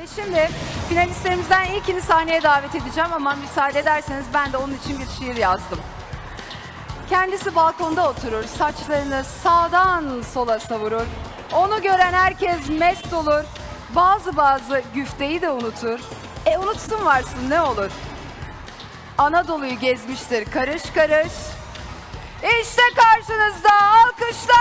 Ve şimdi finalistlerimizden ilkini sahneye davet edeceğim ama müsaade ederseniz ben de onun için bir şiir yazdım. Kendisi balkonda oturur, saçlarını sağdan sola savurur. Onu gören herkes mest olur. Bazı bazı güfteyi de unutur. E unutsun varsın ne olur. Anadolu'yu gezmiştir karış karış. İşte karşınızda alkışlarla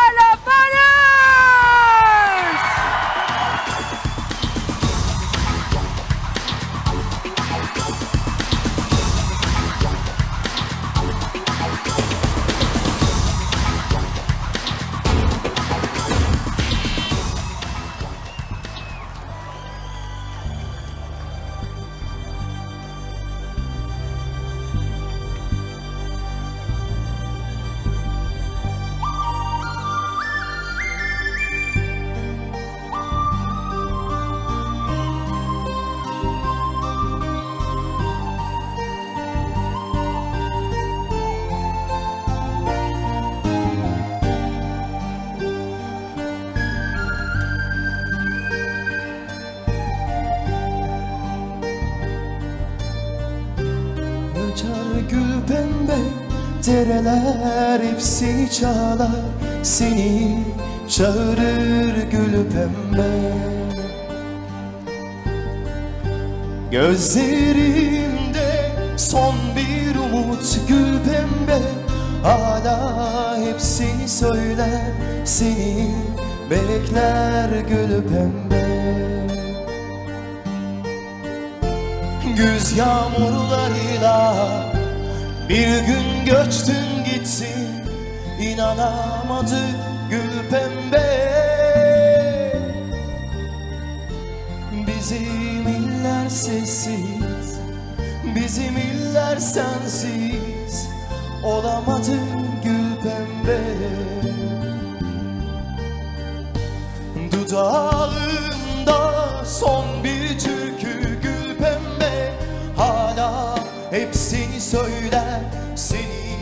Açar gül pembe Dereler hepsi çağlar. Seni çağırır gül pembe. Gözlerimde son bir umut gül pembe. Hala hepsini söyler Seni bekler gül pembe Güz yağmurlarıyla. Bir gün göçtün gitsin İnanamadık gül pembe. Bizim iller sessiz Bizim iller sensiz. Olamadı gül pembe. Dudağında son bir söyler Seni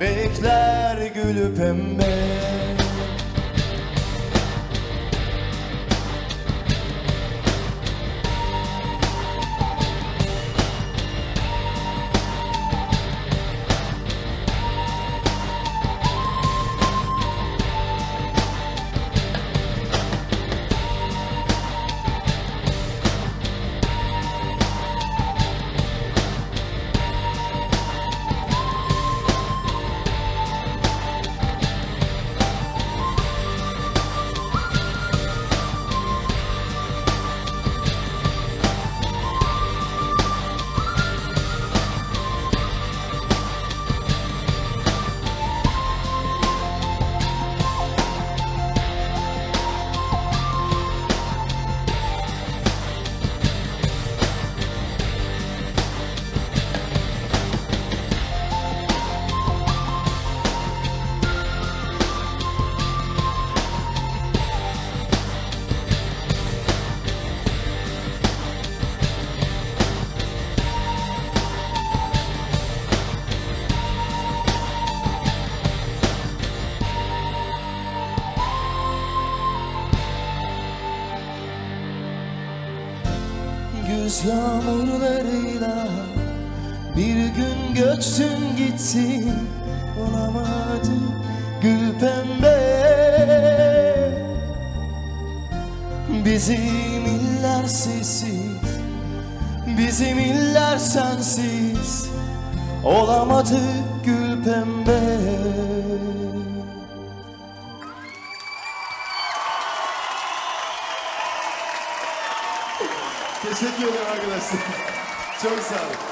bekler gül pembe Güz yağmurlarıyla bir gün göçtün gittin Olamadı gül pembe. Bizim iller sessiz Bizim iller sensiz Olamadı gül pembe Teşekkür ederim arkadaşlar. Çok sağ olun.